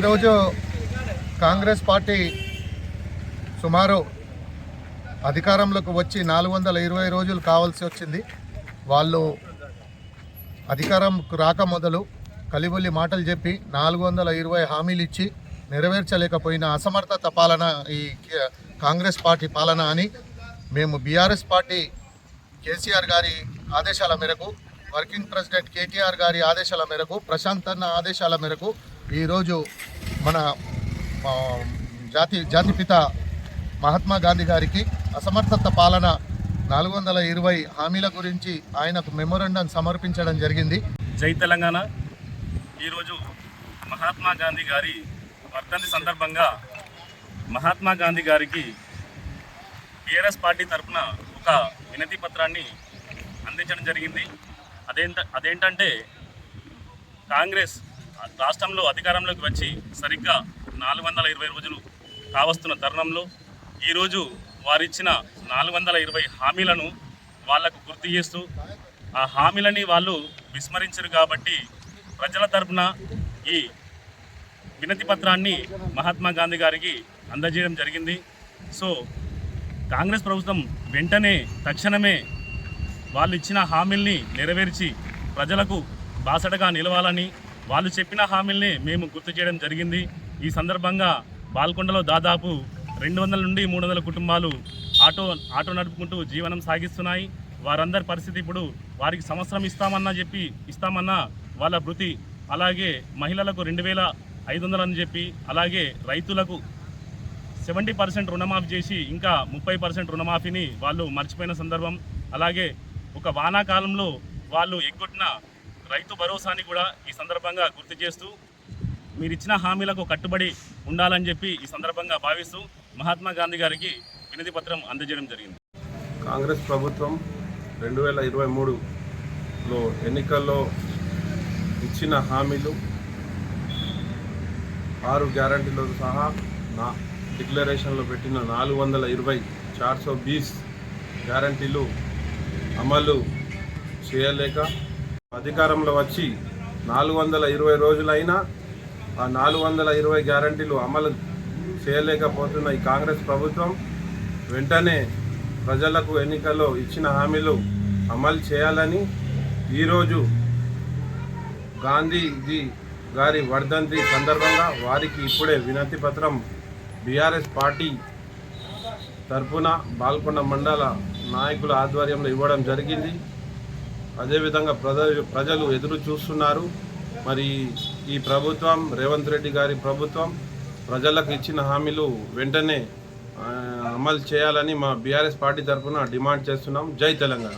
ఈరోజు కాంగ్రెస్ పార్టీ సుమారు అధికారంలోకి వచ్చి నాలుగు వందల ఇరవై రోజులు కావాల్సి వచ్చింది. వాళ్ళు అధికారంకు రాక మొదలు కలిబొల్లి మాటలు చెప్పి నాలుగు వందల ఇరవై హామీలు ఇచ్చి నెరవేర్చలేకపోయిన అసమర్థత పాలన ఈ కాంగ్రెస్ పార్టీ పాలన అని మేము బీఆర్ఎస్ పార్టీ కేసీఆర్ గారి ఆదేశాల మేరకు వర్కింగ్ ప్రెసిడెంట్ కేటీఆర్ గారి ఆదేశాల మేరకు ప్రశాంత్ అన్న ఆదేశాల మేరకు ఈరోజు మన జాతి జాతిపిత మహాత్మా గాంధీ గారికి అసమర్థత పాలన నాలుగు వందల ఇరవై హామీల గురించి ఆయనకు మెమోరండం సమర్పించడం జరిగింది. జై తెలంగాణ. ఈరోజు మహాత్మా గాంధీ గారి వర్ధంతి సందర్భంగా మహాత్మా గాంధీ గారికి టీఆర్ఎస్ పార్టీ తరఫున ఒక వినతి పత్రాన్ని అందించడం జరిగింది. అదేంట అదేంటంటే కాంగ్రెస్ రాష్ట్రంలో అధికారంలోకి వచ్చి సరిగ్గా నాలుగు వందల ఇరవై రోజులు కావస్తున్న తరుణంలో ఈరోజు వారిచ్చిన నాలుగు వందల ఇరవై హామీలను వాళ్ళకు గుర్తు చేస్తూ ఆ హామీలని వాళ్ళు విస్మరించరు కాబట్టి ప్రజల తరపున ఈ వినతి పత్రాన్ని మహాత్మా గాంధీ గారికి అందజేయడం జరిగింది. సో కాంగ్రెస్ ప్రభుత్వం వెంటనే తక్షణమే వాళ్ళు ఇచ్చిన హామీల్ని నెరవేర్చి ప్రజలకు బాసటగా నిలవాలని వాళ్ళు చెప్పిన హామీల్ని మేము గుర్తు చేయడం జరిగింది. ఈ సందర్భంగా బాల్కొండలో దాదాపు రెండు వందల నుండి మూడు వందల కుటుంబాలు ఆటో ఆటో నడుపుకుంటూ జీవనం సాగిస్తున్నాయి. వారందరి పరిస్థితి ఇప్పుడు వారికి సంవత్సరం ఇస్తామన్నా చెప్పి ఇస్తామన్నా వాళ్ళ భృతి అలాగే మహిళలకు రెండు వేల ఐదు వందలు అని చెప్పి అలాగే రైతులకు సెవెంటీ పర్సెంట్ రుణమాఫీ చేసి ఇంకా ముప్పై పర్సెంట్ రుణమాఫీని వాళ్ళు మర్చిపోయిన సందర్భం. అలాగే ఒక వానాకాలంలో వాళ్ళు ఎగ్గొట్టిన రైతు భరోసాని కూడా ఈ సందర్భంగా గుర్తు చేస్తూ మీరు ఇచ్చిన హామీలకు కట్టుబడి ఉండాలని చెప్పి ఈ సందర్భంగా భావిస్తూ మహాత్మా గాంధీ గారికి వినతి పత్రం అందజేయడం జరిగింది. కాంగ్రెస్ ప్రభుత్వం రెండు వేల ఇరవై మూడులో ఎన్నికల్లో ఇచ్చిన హామీలు ఆరు గ్యారంటీలో సహా నా డిక్లరేషన్లో పెట్టిన నాలుగు వందల ఇరవై చార్సో బీస్ గ్యారంటీలు అమలు చేయలేక అధికారంలో వచ్చి నాలుగు వందల ఇరవై రోజులైనా ఆ నాలుగు వందల ఇరవై గ్యారంటీలు అమలు చేయలేకపోతున్న ఈ కాంగ్రెస్ ప్రభుత్వం వెంటనే ప్రజలకు ఎన్నికల్లో ఇచ్చిన హామీలు అమలు చేయాలని ఈరోజు గాంధీజీ గారి వర్ధంతి సందర్భంగా వారికి ఇప్పుడే వినతి పత్రం బీఆర్ఎస్ పార్టీ తరఫున బాల్కొండ మండల నాయకుల ఆధ్వర్యంలో ఇవ్వడం జరిగింది. అదేవిధంగా ప్రజ ప్రజలు ఎదురు చూస్తున్నారు. మరి ఈ ప్రభుత్వం రేవంత్ రెడ్డి గారి ప్రభుత్వం ప్రజలకు ఇచ్చిన హామీలు వెంటనే అమలు చేయాలని మా బీఆర్ఎస్ పార్టీ తరఫున డిమాండ్ చేస్తున్నాం. జై తెలంగాణ.